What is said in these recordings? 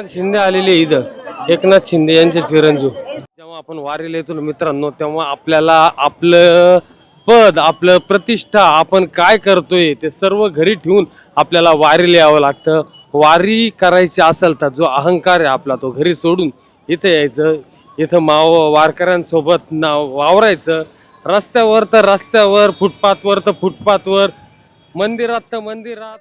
एकनाथ शिंदे आलेले इथं. एकनाथ शिंदे यांचे चिरंजीव. जेव्हा आपण वारीला येतो मित्रांनो तेव्हा आपल्याला आपलं पद आपलं प्रतिष्ठा आपण काय करतोय ते सर्व घरी ठेवून आपल्याला वारीला यावं लागतं. वारी करायची असेल तर जो अहंकार आहे आपला तो घरी सोडून इथं यायचं. इथं माव वारकऱ्यांसोबत ना वावरायचं. रस्त्यावर तर रस्त्यावर फुटपाथवर तर फुटपाथवर मंदिरात तर मंदिरात.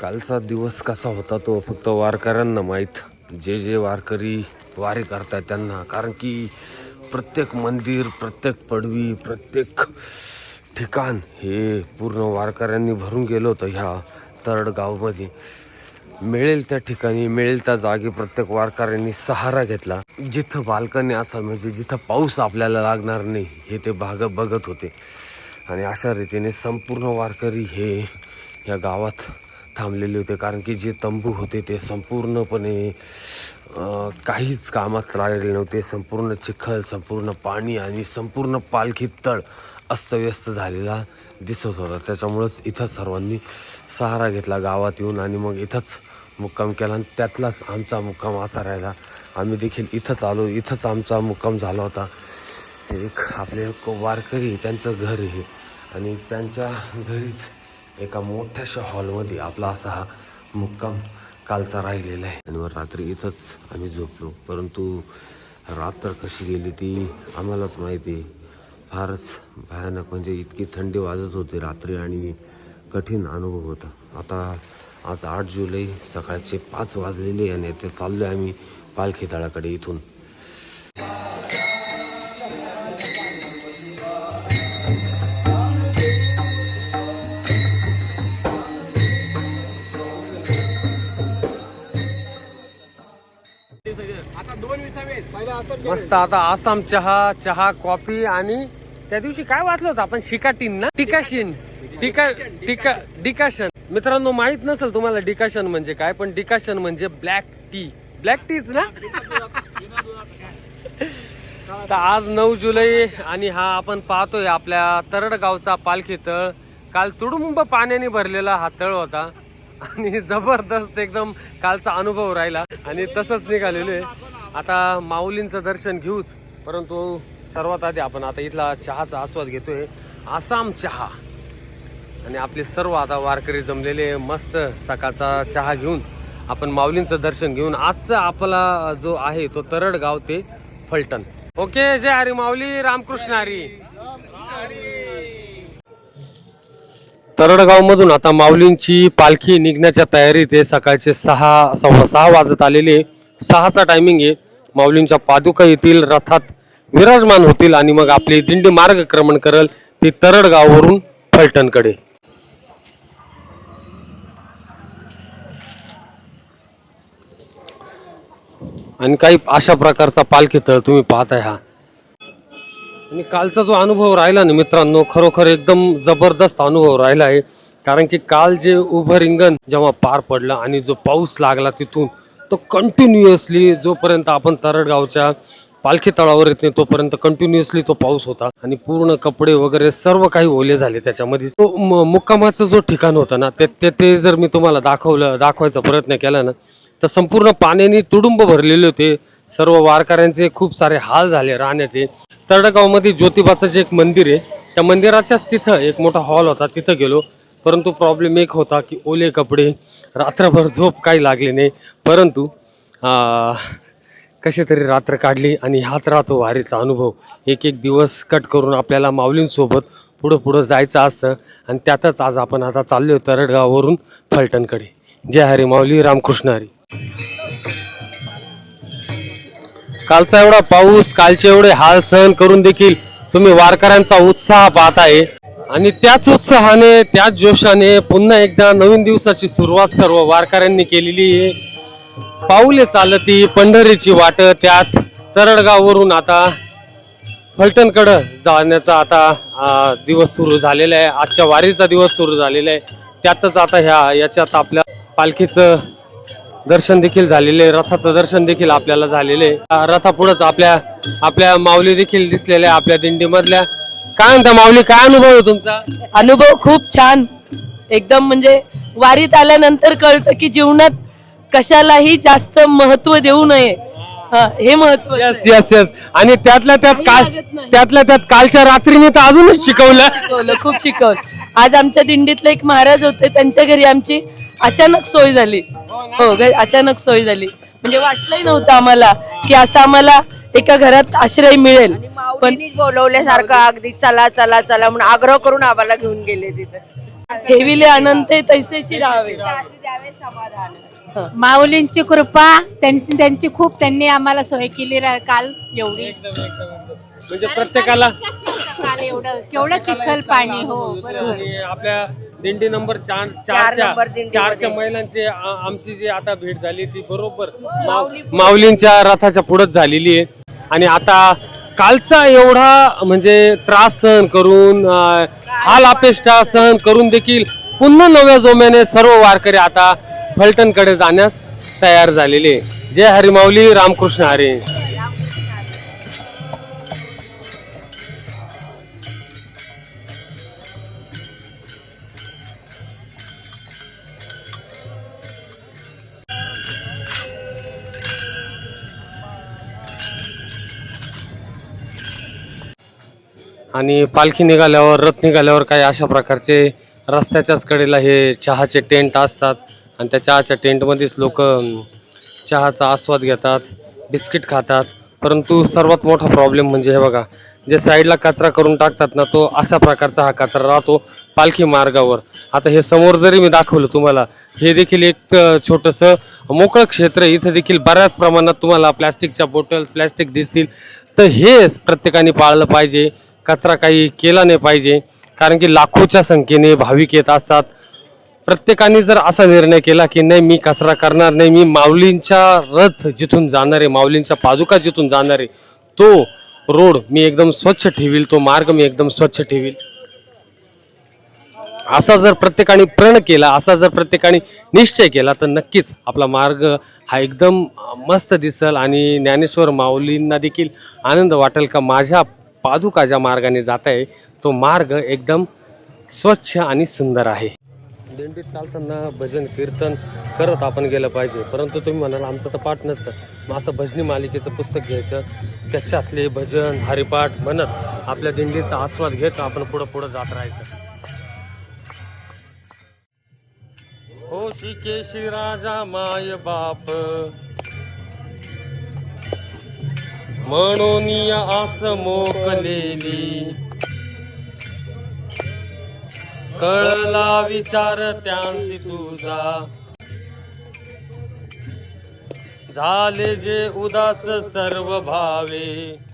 कालचा दिवस कसा होता तो फक्त वारकऱ्यांना माहीत. जे जे वारकरी वारी करतात त्यांना. कारण की प्रत्येक मंदिर प्रत्येक पडवी प्रत्येक ठिकाण हे पूर्ण वारकऱ्यांनी भरून गेलं होतं ह्या तरडगावमध्ये. मिळेल त्या ठिकाणी मिळेल त्या जागी प्रत्येक वारकऱ्यांनी सहारा घेतला. जिथं बाल्कनी असा म्हणजे जिथं पाऊस आपल्याला लागणार नाही हे ते भाग बघत होते. आणि अशा रीतीने संपूर्ण वारकरी हे या गावात थांबलेले होते. कारण की जे तंबू होते ते संपूर्णपणे काहीच कामात लागलेले नव्हते. संपूर्ण चिखल संपूर्ण पाणी आणि संपूर्ण पालखी तळ अस्तव्यस्त झालेला दिसत होता. त्याच्यामुळंच इथं सर्वांनी सहारा घेतला गावात येऊन आणि मग इथंच मुक्काम केला आणि त्यातलाच आमचा मुक्काम असा राहिला. आम्ही देखील इथंच आलो. इथंच आमचा मुक्काम झाला होता. एक आपले एक वारकरी त्यांचं घर आहे. आणि त्यांच्या घरीच एका मोठ्याशा हॉलमध्ये आपला असा हा मुक्काम कालचा राहिलेला आहे. आणि रात्री इथंच आम्ही झोपलो. परंतु रात्र कशी गेली ती आम्हालाच माहिती फारच भयानक म्हणजे इतकी थंडी वाजत होती रात्री आणि कठीण अनुभव होता. आता आज आठ जुलै सकाळचे पाच वाजलेले आणि ते चाललो आहे आम्ही पालखी तळाकडे इथून मस्त आता आसाम चहा चहा कॉफी आणि त्या दिवशी काय वाचलं होतं आपण? शिकाटीन ना? डिकाशिन डिका डिकाशन. मित्रांनो माहीत नसेल तुम्हाला डिकाशन म्हणजे काय पण डिकाशन म्हणजे ब्लॅक टी. ब्लॅक टीच ना? तर आज नऊ जुलै आणि हा आपण पाहतोय आपल्या तरड गावचा पालखी तळ. काल तुडुंब पाण्याने भरलेला हा तळ होता. आणि जबरदस्त एकदम कालचा अनुभव राहिला. आणि तसंच निघालेलो आहे. आता माऊलींचं दर्शन घेऊच. परंतु सर्वात आधी आपण आता इथला चहाचा आस्वाद घेतोय. आसाम चहा. आणि आपले सर्व आता वारकरी जमलेले मस्त सकाळचा चहा घेऊन आपण माऊलींचं दर्शन घेऊन आजचा आपला जो आहे तो तरड गाव ते फलटण. ओके जय हरी माऊली रामकृष्ण हरी. तरडगाव मधून आता माऊलींची पालखी निघण्याच्या तयारीत आहे. सकाळचे सहा सव्वा सहा वाजत आलेले सहाचा टायमिंग आहे. माऊलींच्या पादुका येथील रथात विराजमान होतील आणि मग आपली दिंडी मार्गक्रमण करल ती तरडगाववरून फलटणकडे. आणि काही अशा प्रकारचा पालखी तळ तुम्ही पाहताय हा. आणि कालचा जो अनुभव राहिला ना मित्रांनो खरोखर एकदम जबरदस्त अनुभव राहिला आहे. कारण की काल जे उभं रिंगण जेव्हा पार पडलं आणि जो पाऊस लागला तिथून तो कंटिन्युअसली जोपर्यंत आपण तरडगावच्या पालखी तळावर येत नाही तोपर्यंत कंटिन्युअसली तो पाऊस होता. आणि पूर्ण कपडे वगैरे सर्व काही ओले झाले त्याच्यामध्ये. तो मुक्कामाचं जो ठिकाण होतं ना ते ते- ते जर मी तुम्हाला दाखवलं दाखवायचा प्रयत्न केला ना तर संपूर्ण पाण्याने तुडुंब भरलेले होते. सर्व वारकऱ्यांचे खूप सारे हाल झाले राहण्याचे. तरडगावमध्ये ज्योतिबाचं जे एक मंदिर आहे. त्या मंदिराच्याच तिथं एक मोठा हॉल होता. तिथं गेलो. परंतु प्रॉब्लेम एक होता की ओले कपडे रात्रभर झोप काही लागली नाही. परंतु आ, कशी तरी रात्र काढली आणि हाच राहतो वारीचा अनुभव. एक एक दिवस कट करून आपल्याला माऊलींसोबत पुढं पुढं जायचं असतं. आणि त्यातच आज आपण आता चाललोय तरडगाववरून फलटणकडे. जय हरी माऊली रामकृष्ण हरी. कालचा एवढा पाऊस कालचे एवढे हाल सहन करून देखील तुम्ही वारकऱ्यांचा उत्साह पाहत आहे. आणि त्याच उत्साहाने त्याच जोशाने पुन्हा एकदा नवीन दिवसाची सुरुवात सर्व वारकऱ्यांनी केलेली आहे. पाऊले चालती पंढरीची वाट त्यात तरडगाववरून आता फलटणकडं जाण्याचा आता दिवस सुरू झालेला आहे. आजच्या वारीचा दिवस सुरू झालेला आहे. त्यातच आता ह्या याच्यात आपल्या पालखीचं दर्शन देखील झालेले. रथाचं दर्शन देखील आपल्याला झालेले. रथापुढंच आपल्या आपल्या माऊली देखील दिसलेल्या आपल्या दिंडीमधल्या. काय म्हणता माऊली काय अनुभव आहे तुमचा? अनुभव खूप छान. एकदम म्हणजे वारीत आल्यानंतर कळतं की जीवनात कशालाही जास्त महत्त्व देऊ नये. हा, हे महत्त्व यस यस यस आणि त्यातल्या त्यात काल लागत नाही. त्यातल्या त्यात कालच्या रात्रीने तर अजूनच शिकवलं. शिकवलं खूप शिकवलं. आज आमच्या दिंडीतले एक महाराज होते त्यांच्या घरी आमची अचानक सोय झाली. हो अचानक सोय झाली. म्हणजे वाटलंही नव्हतं आम्हाला की असं आम्हाला एका घरात आश्रय मिळेल. पण बोलवल्यासारखं अगदी चला चला चला म्हणून आग्रह करून आम्हाला घेऊन गेले तिथे. ठेविले अनंत तैसेची राहावे माऊलींची कृपा त्यांची त्यांची खूप त्यांनी आम्हाला सोय केली काल एवढी. म्हणजे प्रत्येकाला काल एवढं केवढं चिखल पाणी हो बरोबर. आणि आपल्या दिंडी नंबर चार चार चारच्या दिंडीमध्ये. चारच्या महिलांची आ- आमची जी आता भेट झाली ती बरोबर माव- माऊलींच्या रथाच्या पुढंच झालेली आहे. आणि आता कालचा एवढा म्हणजे त्रास सहन करून अं, हाल अपेष्टा सहन करून देखील पुन्हा नव्या जोम्याने सर्व वारकरी आता फलटणकडे जाण्यास तयार झालेले. जय हरी माऊली रामकृष्ण हरी. आणि पालखी निघाल्यावर रथ निघाल्यावर काही अशा प्रकारचे रस्त्याच्याच कडेला हे चहाचे टेंट असतात. आणि त्या चहाच्या टेंटमध्येच लोक चहाचा आस्वाद घेतात बिस्किट खातात. परंतु सर्वात मोठा प्रॉब्लेम म्हणजे हे बघा जे साईडला कचरा करून टाकतात ना तो अशा प्रकारचा हा कचरा राहतो पालखी मार्गावर. आता हे समोर जरी मी दाखवलं तुम्हाला हे देखील एक छोटंसं मोकळं क्षेत्र आहे. इथं देखील बऱ्याच प्रमाणात तुम्हाला प्लॅस्टिकच्या बॉटल्स प्लॅस्टिक दिसतील. तर हे प्रत्येकाने पाळलं पाहिजे. कचरा काही केला नाही पाहिजे. कारण की लाखोच्या संख्येने भाविक येत असतात. प्रत्येकाने जर असा निर्णय केला की नाही मी कचरा करणार नाही मी माऊलींच्या रथ जिथून जाणार आहे माऊलींच्या पादुका जिथून जाणार आहे तो रोड मी एकदम स्वच्छ ठेवील तो मार्ग मी एकदम स्वच्छ ठेवील. असा जर प्रत्येकाने प्रण केला असा जर प्रत्येकाने निश्चय केला तर नक्कीच आपला मार्ग हा एकदम मस्त दिसल आणि ज्ञानेश्वर माऊलींना देखील आनंद वाटेल का माझ्या पादुका ज्या मार्गाने जात आहे तो मार्ग एकदम स्वच्छ आणि सुंदर आहे. दिंडीत चालताना भजन कीर्तन करत आपण गेलं पाहिजे. परंतु तुम्ही म्हणाल आमचं तर पाठ नसतं. मग असं भजनी मालिकेचं पुस्तक घ्यायचं. त्याच्यातले भजन हरिपाठ म्हणत आपल्या दिंडीचा आस्वाद घेत आपण पुढं पुढं जात राहायचं. हो शिकेशी राजा माय बाप. म्हणून आस मोकलेली. कळला विचार त्यांची तुझा. झाले जे उदास सर्व भावे.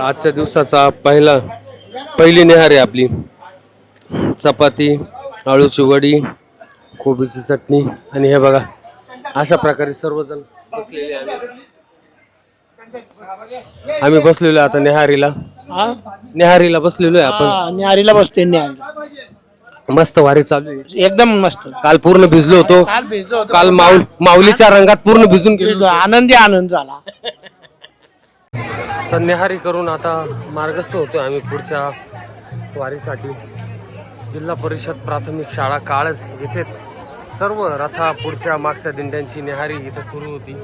आजच्या दिवसाचा पहिला पहिली नेहार आहे आपली. चपाती आळूची वडी कोबीची चटणी आणि हे बघा अशा प्रकारे सर्वजण बसलेले आहे आम्ही बसलेलो आता नेहारीला. नेहारीला बसलेलो आहे आपण न्यारीला बसते न्यारी मस्त वारी चालू आहे. एकदम मस्त. काल पूर्ण भिजलो होतो. काल भिजलो होतो. काल माऊल माऊलीच्या रंगात पूर्ण भिजून गेलो आनंदी आनंद झाला. तर नेहारी करून आता मार्गस्थ होतो आम्ही पुढच्या वारीसाठी. जिल्हा परिषद प्राथमिक शाळा काळच इथेच सर्व रथा पुढच्या मागच्या दिंड्यांची निहारी इथं सुरू होती.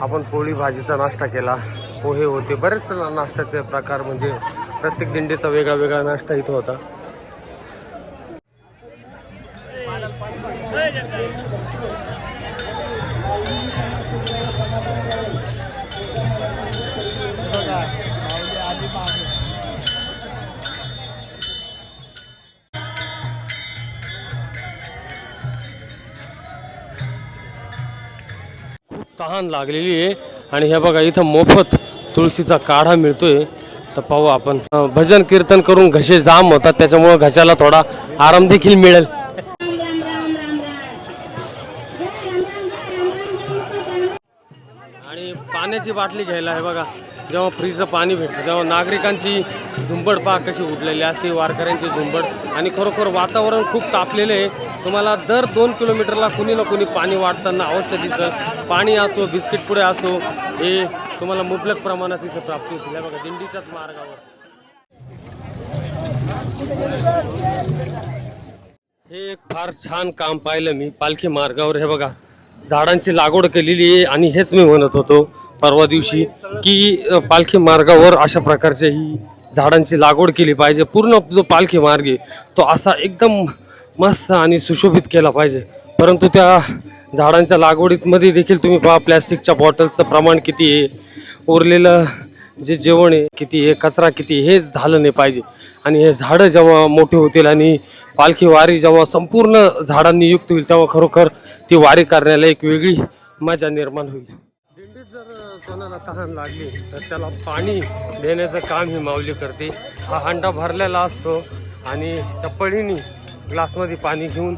आपण पोळी भाजीचा नाश्ता केला. पोहे होते. बरेच नाश्त्याचे प्रकार म्हणजे प्रत्येक दिंडीचा वेगळा वेगळा नाश्ता इथं होता. तहान लागलेली आहे. आणि हे बघा इथं मोफत तुळशीचा काढा मिळतोय. तर पाहू आपण. भजन कीर्तन करून घसे जाम होतात. त्याच्यामुळे घशाला थोडा आराम देखील मिळेल. आणि पाण्याची बाटली घ्यायला आहे बघा. जेव्हा फ्रीजचं पाणी भेटतं तेव्हा नागरिकांची झुंबड पहा कशी उठलेली असते वारकऱ्यांची झुंबड. आणि खरोखर वातावरण खूप तापलेलं आहे. तुम्हाला दर दोन किलोमीटरला कुणी ना कुणी पाणी वाटताना अवश्य दिसतं पाणी असो बिस्किट पुढे असो हे तुम्हाला मुबलक प्रमाणात इथं प्राप्त होतील. हे बघा दिंडीच्याच मार्गावर. हे एक फार छान काम पाहिलं मी पालखी मार्गावर. हे बघा झाडांची लागवड केलेली आहे आणि हेच मी म्हणत होतो. परवा दिवशी की पालखी मार्गावर अशा प्रकारच्या ही झाडांची लागवड केली पाहिजे. पूर्ण जो पालखी मार्ग आहे तो असा एकदम मस्त आणि सुशोभित केला पाहिजे. परंतु त्या झाडांच्या लागवडीमध्ये देखील तुम्ही पहा प्लॅस्टिकच्या बॉटल्सचं प्रमाण किती आहे उरलेलं जे जेवण आहे किती आहे कचरा किती आहे, हे झालं नाही पाहिजे. आणि हे झाडं जेव्हा मोठे होतील आणि पालखी वारी जेव्हा संपूर्ण झाडांनी युक्त होईल तेव्हा खरोखर ती वारी करण्याला एक वेगळी मजा निर्माण होईल. कोणाला तहान लागली. तर त्याला पाणी देण्याचं काम ही माऊली करते. हा हंडा भरलेला असतो आणि त्या पळीनी ग्लासमध्ये पाणी घेऊन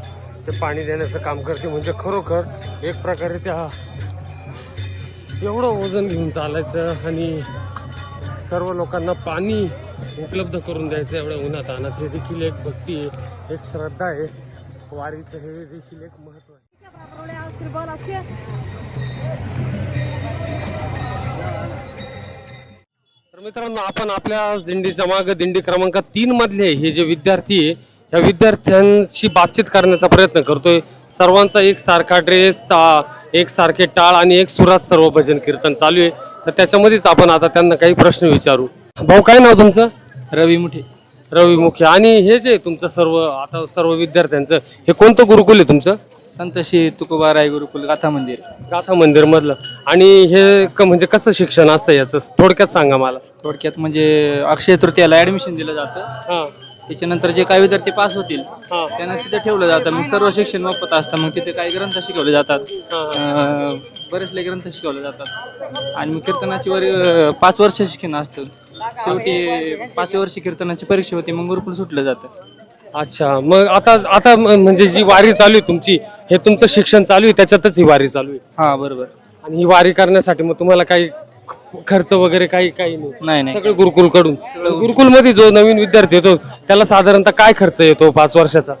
ते पाणी देण्याचं काम करते. म्हणजे खरोखर एक प्रकारे त्या एवढं वजन घेऊन चालायचं आणि सर्व लोकांना पाणी उपलब्ध करून द्यायचं एवढ्या उन्हात. आणत हे देखील एक भक्ती आहे एक श्रद्धा आहे. वारीचं हे देखील एक महत्त्व आहे. तर मित्रांनो आपण आपल्या दिंडीच्या मागे दिंडी क्रमांक तीन मधले हे जे विद्यार्थी आहे या विद्यार्थ्यांशी बातचीत करण्याचा प्रयत्न करतोय. सर्वांचा एक सारखा ड्रेस एक सारखे टाळ आणि एक सुरात सर्व भजन कीर्तन चालू आहे. तर त्याच्यामध्येच आपण आता त्यांना काही प्रश्न विचारू. भाऊ काय नाव तुमचं? रवी मुठे. रवी मुखी आणि हे जे तुमचं सर्व आता सर्व विद्यार्थ्यांचं हे कोणतं गुरुकुल आहे तुमचं? संत श्री तुकोबा राय गुरुकुल गाथा मंदिर. गाथा मंदिर मधलं आणि हे क- म्हणजे कसं शिक्षण असतं याचं? थोडक्यात सांगा मला. थोडक्यात म्हणजे अक्षय तृतीयाला ऍडमिशन दिलं जातं. हा. त्याच्यानंतर जे काही विद्यार्थी पास होतील हा. त्यांना तिथे ठेवलं जातं. मग सर्व शिक्षण मोफत असतं. मग तिथे काही ग्रंथ शिकवले जातात. अं, बरेचसे ग्रंथ शिकवले जातात. आणि मग कीर्तनाची वर अं, पाच वर्ष शिक्षण असतं. शेवटी पाच वर्ष कीर्तनाची परीक्षा होती मग गुरुकुल सुटलं जातं. अच्छा मग आता आता म- म्हणजे जी वारी चालू आहे तुमची हे तुमचं शिक्षण चालू आहे त्याच्यातच ही वारी चालू आहे? हा बरोबर. आणि ही वारी करण्यासाठी मग तुम्हाला काही ख- खर्च वगैरे काही काही नाही? नाही नाही. सगळं गुरुकुलकडून गुरुकुल. मध्ये जो नवीन विद्यार्थी येतो त्याला साधारणतः काय खर्च येतो पाच वर्षाचा?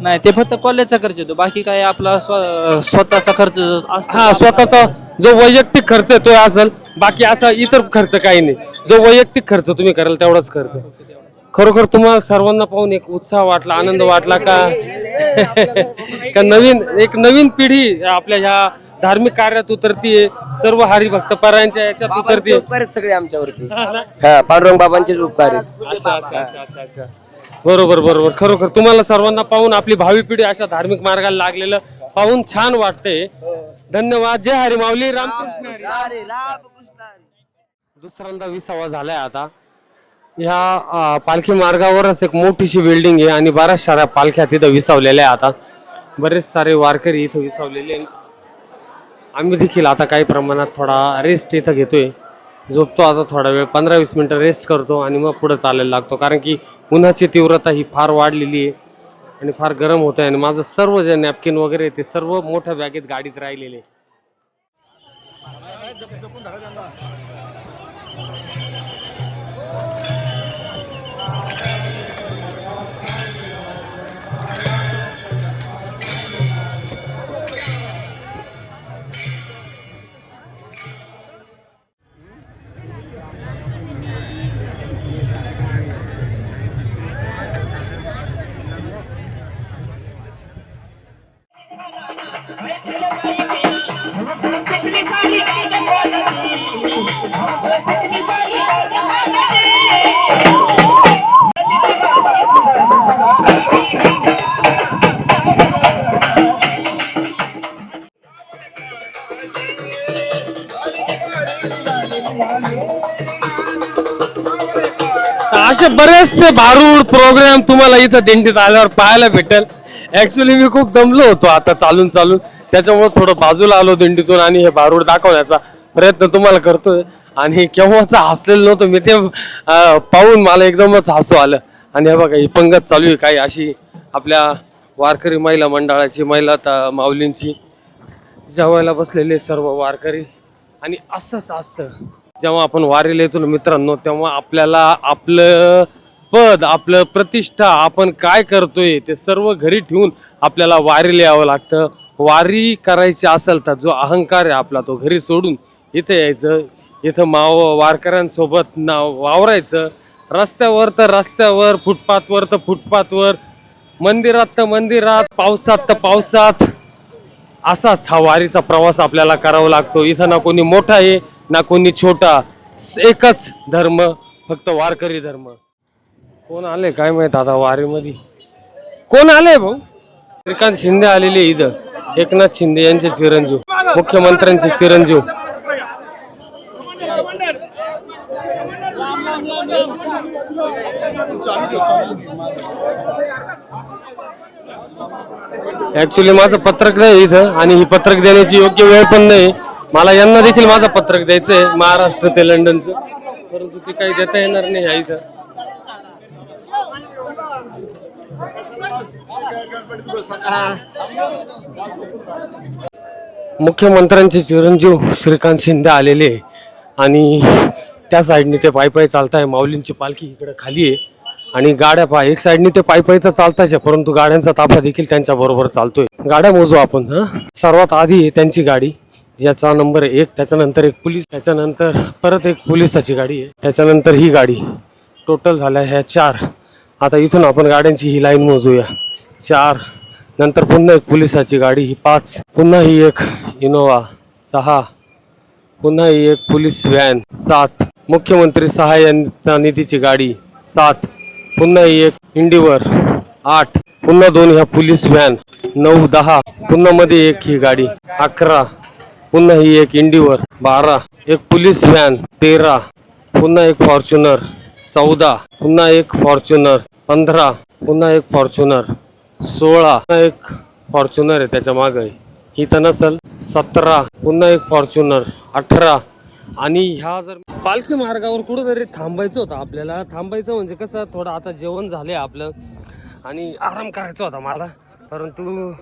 नाही ते फक्त कॉलेजचा खर्च येतो. बाकी काय आपला स्व- स्वतःचा खर्च असतो हा स्वतःचा जो वैयक्तिक खर्च आहे तो असेल बाकी असा इतर खर्च काही नाही. जो वैयक्तिक खर्च तुम्ही कराल तेवढाच खर्च. खरोखर तुम्हाला सर्वांना पाहून एक उत्साह वाटला आनंद वाटला का का नवीन एक नवीन पिढी आपल्या ह्या धार्मिक कार्यात उतरतीये सर्व हरिभक्त परायणच्या याच्यात उतरतीये सगळे आमच्यावरती हा पांडुरंग बाबांचेच उपकार आहेत अच्छा अच्छा अच्छा अच्छा अच्छा बरोबर बरोबर खरोखर तुम्हाला सर्वांना पाहून आपली भावी पिढी अशा धार्मिक मार्गाला लागलेलं पाहून छान वाटतंय धन्यवाद जय हरी माऊली रामकृष्ण. दुसऱ्यांदा विसावा झालाय आता ह्या पालखी मार्गावरच एक मोठीशी बिल्डिंग आहे आणि बऱ्याच साऱ्या पालख्या तिथं विसावलेल्या आहे आता. बरेच सारे वारकरी इथं विसावलेले आहेत. आम्ही देखील आता काही प्रमाणात थोडा रेस्ट इथं घेतोय. झोपतो आता थोडा वेळ पंधरा वीस मिनटं रेस्ट करतो आणि मग पुढं चालायला लागतो. कारण की उन्हाची तीव्रता ही फार वाढलेली आहे आणि फार गरम होत आहे. आणि माझं सर्व जे नॅपकिन वगैरे ते सर्व मोठ्या बॅगेत गाडीत राहिलेले असे बरेचसे भारूड प्रोग्राम तुम्हाला इथं दिंडीत आल्यावर पाहायला भेटेल. ऍक्च्युली मी खूप दमलो होतो आता चालून चालून. त्याच्यामुळे थोडं बाजूला आलो दिंडीतून आणि हे भारूड दाखवण्याचा प्रयत्न तुम्हाला करतोय. आणि केव्हाच हसलेलं नव्हतं. मी ते पाहून मला एकदमच हसू आलं. आणि हे बघा ही पंगत चालू आहे काही अशी आपल्या वारकरी महिला मंडळाची महिला त- माऊलींची. जेवायला बसलेले सर्व वारकरी. आणि असंच असतं. जेव्हा आपण वारीला येतो मित्रांनो तेव्हा आपल्याला आपलं पद आपलं प्रतिष्ठा आपण काय करतोय ते सर्व घरी ठेवून आपल्याला वारीला यावं लागतं. वारी करायची असेल तर जो अहंकार आहे आपला तो घरी सोडून इथं यायचं. इथं माव वारकऱ्यांसोबत ना वावरायचं. रस्त्यावर तर रस्त्यावर फुटपाथवर तर फुटपाथवर मंदिरात तर मंदिरात पावसात तर पावसात. असाच हा वारीचा प्रवास आपल्याला करावा लागतो. इथं ना कोणी मोठा आहे ना कोणी छोटा. एकच धर्म फक्त वारकरी धर्म. कोण आले? काय माहीत आता वारीमध्ये? कोण आले भाऊ? श्रीकांत शिंदे आलेले इथं. एकनाथ शिंदे यांचे चिरंजीव मुख्यमंत्र्यांचे चिरंजीव. ऍक्च्युली माझं पत्रक नाही इथं आणि ही पत्रक देण्याची योग्य वेळ पण नाही. मला यांना देखील माझं पत्रक द्यायचंय महाराष्ट्र ते लंडनचं. परंतु ते काही देता येणार नाही ह्या इथं. मुख्यमंत्र्यांचे चिरंजीव श्रीकांत शिंदे आलेले आहे. आणि त्या साईडने ते पायी पायी चालताय. माऊलींची पालखी इकडे खाली आहे. आणि गाड्या पहा एक साईडने ते पायी पायी तर चालताच आहे परंतु गाड्यांचा ताफा देखील त्यांच्या बरोबर चालतोय. गाड्या मोजू आपण सर्वात आधी त्यांची गाडी ज्याचा नंबर एक त्याच्यानंतर एक पोलीस त्याच्यानंतर परत एक पोलिसाची गाडी आहे त्याच्यानंतर ही गाडी. टोटल झाल्या ह्या चार. आता इथून आपण गाड्यांची ही लाईन मोजूया. चार नंतर पुन्हा एक पोलिसाची गाडी ही पाच पुन्हा ही एक इनोवा सहा पुन्हा ही एक पोलीस व्हॅन सात. मुख्यमंत्री सहाय्यता निधीची गाडी सात. पुन्हा ही एक इंडिवर आठ. पुन्हा दोन ह्या पोलीस व्हॅन. नऊ दहा. पुन्हा मध्ये एक ही गाडी. अकरा. पुन्हा ही एक इंडिवर बारा. एक पोलीस व्हॅन. तेरा. पुन्हा एक फॉर्च्युनर. चौदा. पुन्हा एक फॉर्च्युनर. पंधरा. पुन्हा एक फॉर्च्युनर. सोळा. एक फॉर्च्युनर आहे त्याच्यामागे. ही तर नसल. सतरा. पुन्हा एक फॉर्च्युनर. अठरा. आणि ह्या जर पालखी मार्गावर कुठंतरी थांबायचं होतं आपल्याला. थांबायचं म्हणजे कसं थोडं आता जेवण झालंय आपलं. आणि आराम करायचा होता मला. परंतु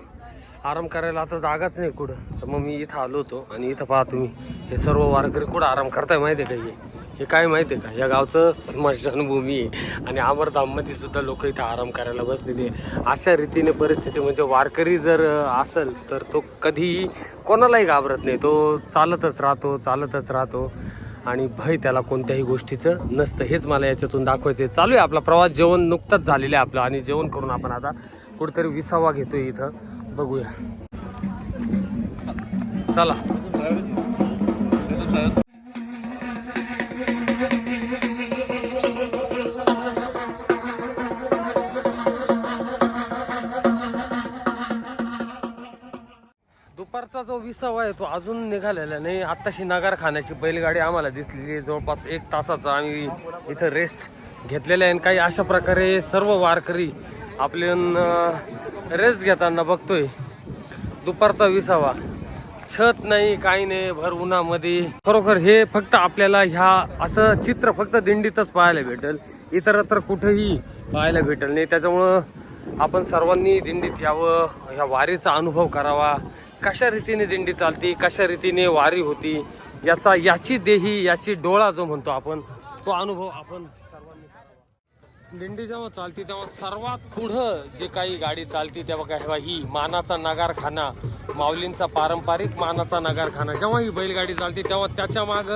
आराम करायला आता जागाच नाही कुठं. तर मग मी इथं आलो होतो आणि इथं पहा तुम्ही हे सर्व वारकरी कुठं आराम करताय माहिती आहे काही हे काय माहिती आहे का? या गावचं स्मशानभूमी आहे. आणि अमरधाममध्ये सुद्धा लोक इथं आराम करायला बसलेले आहे. अशा रीतीने परिस्थिती म्हणजे वारकरी जर असेल तर तो कधीही कोणालाही घाबरत नाही. तो चालतच राहतो चालतच राहतो. आणि भय त्याला कोणत्याही गोष्टीचं नसतं. हेच मला याच्यातून दाखवायचं आहे चालू आहे आपला प्रवास. जेवण नुकतंच झालेलं आहे आपलं. आणि जेवण करून आपण आता कुठेतरी विसावा घेतोय इथं. बघूया. चला. दुपारचा जो विसावा आहे तो अजून निघालेला नाही. आत्ताशी नगार खाण्याची बैलगाडी आम्हाला दिसलेली आहे. जवळपास एक तासाचा आम्ही इथं रेस्ट घेतलेला आहे. आणि काही अशा प्रकारे सर्व वारकरी आपले रेस्ट घेताना बघतोय. दुपारचा विसावा. छत नाही काही नाही भर उन्हामध्ये. खरोखर हे फक्त आपल्याला ह्या असं चित्र फक्त दिंडीतच पाहायला भेटेल. इतरत्र कुठेही पाहायला भेटेल नाही. त्याच्यामुळं आपण सर्वांनी दिंडीत यावं ह्या वारीचा अनुभव करावा. कशा रीतीने दिंडी चालती कशा रीतीने वारी होती याचा याची देही याची डोळा जो म्हणतो आपण तो अनुभव आपण सर्वांनी दिंडी जेव्हा चालती तेव्हा सर्वात पुढं जे काही गाडी चालती तेव्हा काय बघा ही मानाचा नगारखाना माऊलींचा पारंपरिक मानाचा नगारखाना. जेव्हा ही बैलगाडी चालते तेव्हा त्याच्या माग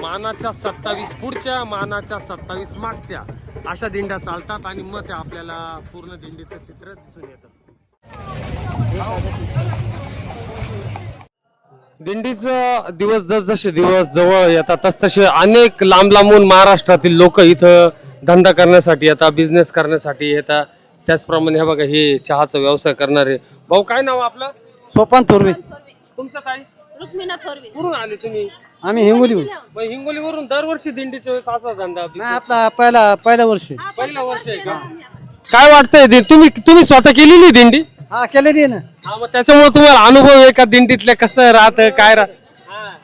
मानाच्या सत्तावीस पुढच्या मानाच्या सत्तावीस मागच्या अशा दिंड्या चालतात आणि मग त्या आपल्याला पूर्ण दिंडीचं चित्र दिसून येतं. दिंडीचा दिवस जसजसे दिवस जवळ येतात तसतसे अनेक लांब लांबून महाराष्ट्रातील लोक इथं धंदा करण्यासाठी येतात बिझनेस करण्यासाठी येतात. त्याचप्रमाणे हे बघा हे चहाचा व्यवसाय करणारे. भाऊ काय नाव आपलं? सोपान थोरवे. तुमचं काय? कुठून आले तुम्ही? आम्ही हिंगोली मग हिंगोलीवरून दरवर्षी दिंडीच्या वेळेस असा धंदा नाही आपला पहिला पहिल्या वर्षी. पहिला वर्ष आहे का? काय वाटतंय दि- तुम्ही तुम्ही स्वतः केलेली दिंडी? हा केलेली आहे ना. हा मग त्याच्यामुळे तुम्हाला अनुभव आहे का? दिंडीतले कसं राहतं काय राहत?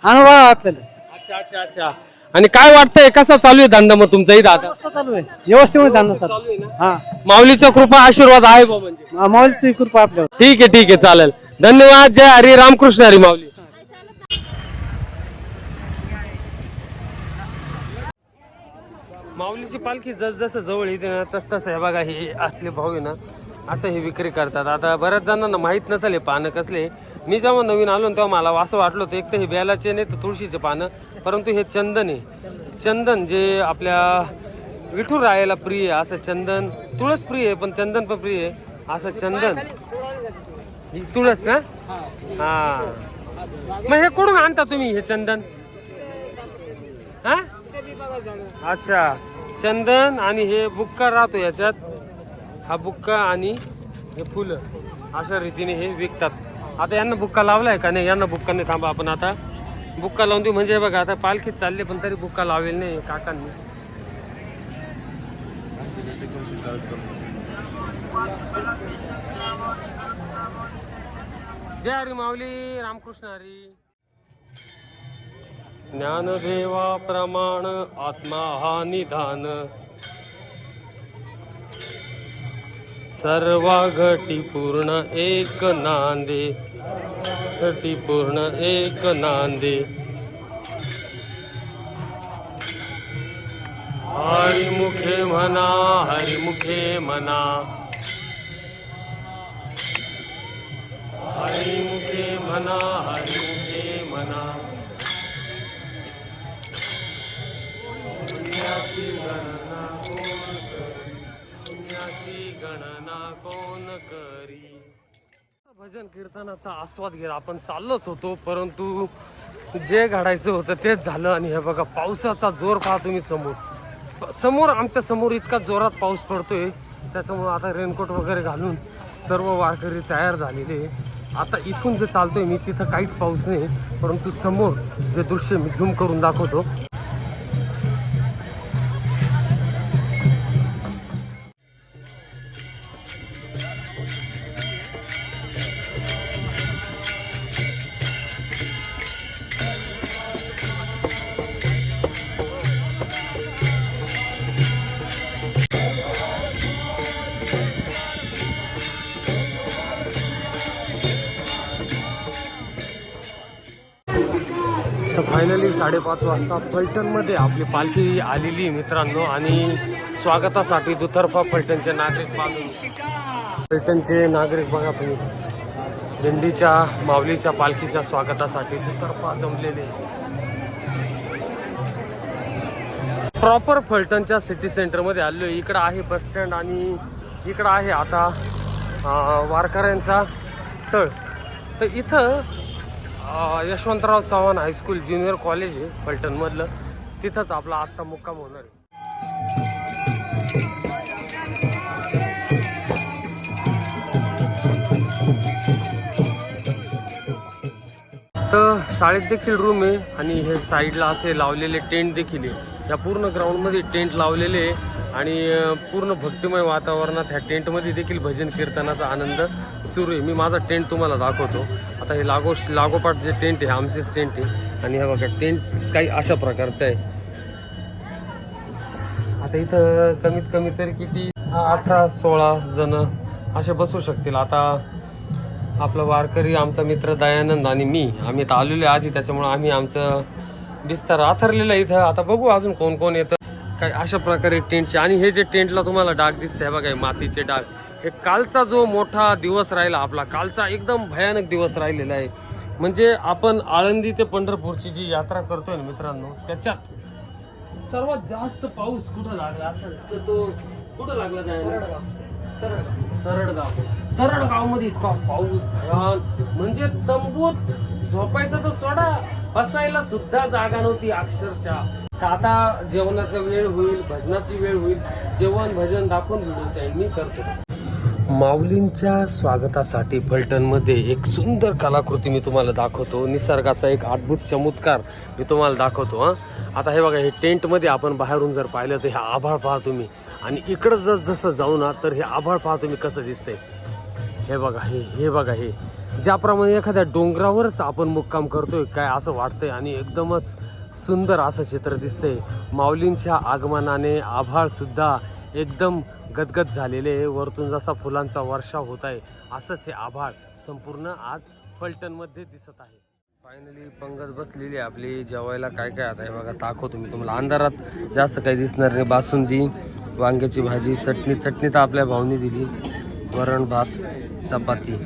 अनुभव आहे आपल्याला. अच्छा अच्छा अच्छा. आणि काय वाटतंय कसा चालू आहे धंदा मग तुमचा? इथं आता? मस्त चालू आहे. व्यवस्थित धान्य चालू आहे. हा. माऊलीचा कृपा आशीर्वाद आहे म्हणजे. माऊलीची कृपा आपल्यावर. ठीक आहे ठीक आहे चालेल. धन्यवाद जय हरी रामकृष्ण हरी माऊली. माऊलीची पालखी जस जसं जवळ येते ना तस तसं हे बघा हे आपले भाऊ आहे ना. असं हे विक्री करतात. आता बऱ्याच जणांना माहीत नसेल हे पानं कसले. मी जेव्हा नवीन आलो तेव्हा मला असं वाटलं होतं एक तर हे बेलाचे नाही तर तुळशीचे पानं परंतु हे चंदन आहे. चंदन जे आपल्या विठूर रायाला प्रिय आहे असं चंदन तुळस प्रिय आहे पण चंदन पण प्रिय आहे असं चंदन. ही तुळस ना? हा. मग हे कुठून आणता तुम्ही हे चंदन? हा? अच्छा. चंदन आणि हे बुक्का राहतो याच्यात. हा बुक्का आणि हे फुलं अशा रीतीने हे विकतात. आता यांना बुक्का लावलाय का नाही? यांना बुक्का नाही. थांबा आपण आता बुक्का लावून देऊ. म्हणजे बघा आता पालखीत चालले पण तरी बुक्का लावेल नाही काकांनी. जय हरी माऊली रामकृष्ण हरी. ज्ञानदेवा प्रमाण आत्मा हा निधान. सर्वा घटी पूर्ण एक नांदे. घटी पूर्ण एक नांदे. हरिमुखे म्हणा हरिमुखे म्हणा. हरिमुखे म्हणा हरिमुखे म्हणा. पुण्याची गणना करी. भजन कीर्तनाचा आस्वाद घेत आपण चाललोच होतो परंतु जे घडायचं होतं तेच झालं आणि हे बघा पावसाचा जोर पहा तुम्ही समोर. समोर आमच्यासमोर इतका जोरात पाऊस पडतोय त्याच्यामुळं आता रेनकोट वगैरे घालून सर्व वारकरी तयार झालेले आता इथून जे चालतोय मी तिथं काहीच पाऊस नाही परंतु समोर जे दृश्य मी झूम करून दाखवतो साडेपाच वाजता फलटणमध्ये आपली पालखी आलेली मित्रांनो आणि स्वागतासाठी दुतर्फा फलटणचे नागरिक बांधून. फलटणचे नागरिक बघा तुम्ही. दिंडीच्या माऊलीच्या पालखीच्या स्वागतासाठी दुतर्फा जमलेले प्रॉपर फलटणच्या सिटी सेंटरमध्ये आलो आहे इकडं आहे बस स्टँड आणि इकडं आहे आता वारकऱ्यांचा तळ. तर इथं Yashwantrao Chavan high school junior college आहे फलटणमधलं. तिथंच आपला आजचा मुक्काम होणार आहे. तर शाळेत देखील रूम आहे आणि हे साईडला असे लावलेले टेंट देखील आहे. या पूर्ण ग्राउंडमध्ये टेंट लावलेले आहे आणि पूर्ण भक्तिमय वातावरणात ह्या टेंटमध्ये देखील भजन कीर्तनाचा आनंद सुरू आहे. मी माझा टेंट तुम्हाला दाखवतो. आता हे लागो लागोपाठ जे टेंट आहे आमचेच टेंट आहे. आणि हे बघा टेंट काही अशा प्रकारचं आहे. आता इथं कमीत कमी तरी किती? अठरा सोळा जण असे बसू शकतील. आता आपला वारकरी आमचा मित्र दयानंद आणि मी आम्ही तर आलेलो आहे आधी त्याच्यामुळे आम्ही आमचं बिस्तर आथरलेलं आहे इथं. आता बघू अजून कोण कोण येतं. काय अशा प्रकारे टेंटचे आणि हे जे टेंटला तुम्हाला डाग दिसते हे बघा मातीचे डाग. हे कालचा जो मोठा दिवस राहिला आपला कालचा एकदम भयानक दिवस राहिलेला आहे. म्हणजे आपण आळंदी ते पंढरपूरची जी यात्रा करतोय ना मित्रांनो त्याच्यात सर्वात जास्त पाऊस कुठं लागला असेल? तर तो कुठं लागला तरडगाव. तरडगाव. मध्ये इतका पाऊस भयान. म्हणजे तंबूत झोपायचा तर सोडा बसायला सुद्धा जागा नव्हती अक्षरशः. आता जेवणाचा वेळ होईल भजनाची वेळ होईल. जेवण भजन दाखवून व्हिडिओ एंड मी करतो. माऊलींच्या स्वागतासाठी फलटणमध्ये एक सुंदर कलाकृती मी तुम्हाला दाखवतो. निसर्गाचा एक अद्भुत चमत्कार मी तुम्हाला दाखवतो हां. आता हे बघा हे टेंटमध्ये आपण बाहेरून जर पाहिलं तर हे आभाळ पहा तुम्ही. आणि इकडं जर जसं जाऊ ना तर हे आभाळ पहा तुम्ही कसं दिसतंय. हे बघा हे हे बघा हे. ज्याप्रमाणे एखाद्या डोंगरावरच आपण मुक्काम करतोय काय असं वाटतंय आणि एकदमच सुंदर असं चित्र दिसतंय. माऊलींच्या आगमनाने आभाळसुद्धा एकदम गदगद झालेले वरतून जसा फुलांचा वर्षा होत आहे असंच हे आभाळ संपूर्ण आज फलटणमध्ये दिसत आहे. फायनली पंगत बसलेली आहे आपली. जेवायला काय काय आता हे बघा दाखवतो मी तुम्हाला. अंधारात जास्त काही दिसणार नाही. बासुंदी वांग्याची भाजी चटणी चटणी तर आपल्या भावनी दिली. वरण भात चपाती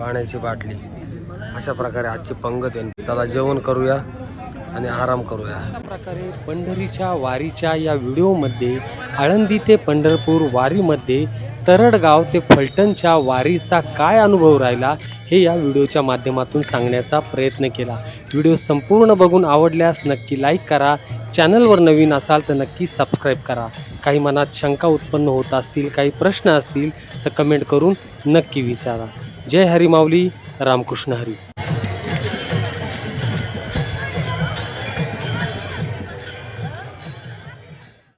पाण्याची बाटली. अशा प्रकारे आजची पंगत आहे. चला जेवण करूया. आणि आराम करूया. अशा प्रकारे पंढरीच्या वारीच्या या व्हिडिओमध्ये आळंदी ते पंढरपूर वारीमध्ये तरडगाव ते फलटणच्या वारीचा काय अनुभव राहिला हे या व्हिडिओच्या माध्यमातून सांगण्याचा प्रयत्न केला. व्हिडिओ संपूर्ण बघून आवडल्यास नक्की लाईक करा. चॅनलवर नवीन असाल तर नक्की सबस्क्राईब करा. काही मनात शंका उत्पन्न होत असतील काही प्रश्न असतील तर कमेंट करून नक्की विचारा. जय हरी माऊली रामकृष्ण हरी.